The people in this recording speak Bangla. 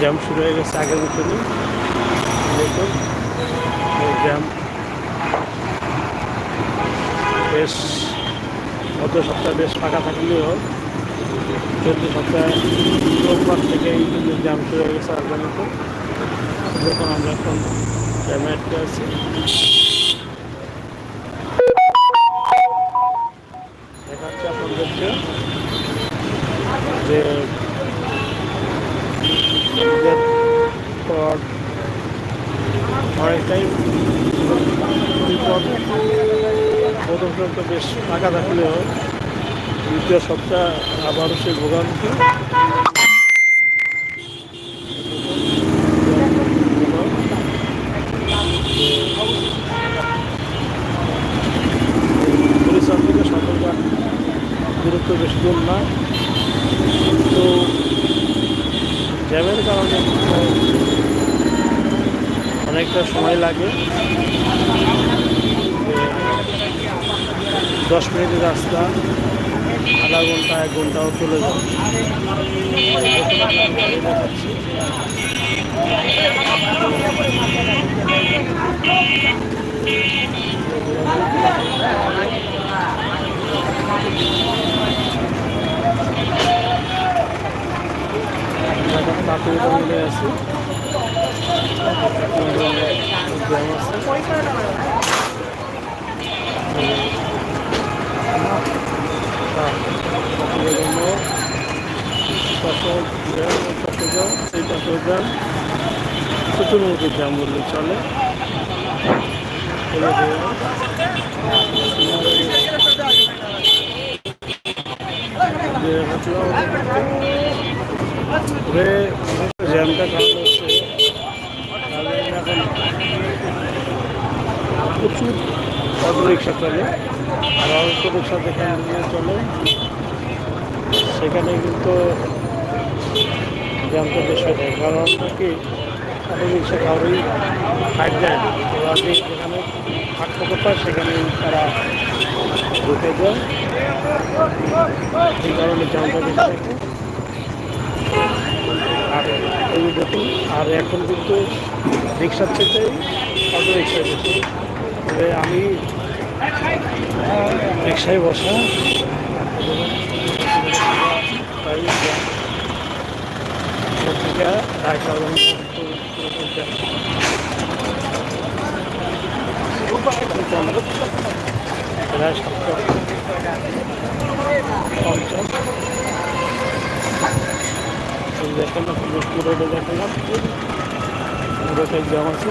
জ্যাম শুরু হয়ে গেছে আগের মতনই দেখুন জ্যাম বেশ, গত সপ্তাহে বেশ ফাঁকা থাকলেও চলতি সপ্তাহে রোববার থেকেই কিন্তু জ্যাম শুরু হয়ে গেছে রাজধানীতে দেখুন, আমরা এখন জ্যামে আটকে আছি। অনেকটাই। বিপদ প্রথম সপ্তাহ বেশ ফাঁকা থাকলেও দ্বিতীয় সপ্তাহ আবারও সেই ভোগান্তি। দূরত্ব বেশি দূর না। তো জ্যামের কারণে অনেকটা সময় লাগে। দশ মিনিটের রাস্তা আধা ঘণ্টা এক ঘন্টাও চলে মধ্যে আছি জ্যাম সেই জ্যাম বললে চলে জ্যামটা কারণ হচ্ছে এখন প্রচুর অটো রিক্সা চলে। আর অটো রিক্সা যেখানে চলে, সেখানে কিন্তু বেশ হয়ে যায় কারণ কি অটো রিক্সা কারোই ফাইট দেয় না। তো আগে যেখানে ফাঁক ফোকর পায় সেখানে তারা ঢুকে যায়। এই কারণে থাকে আর এই দেখুন, আর এখন কিন্তু রিক্সার থেকে অটো তবে আমি রিক্সায় বসা পত্রিকা দেখালাম পুরোটাই আছে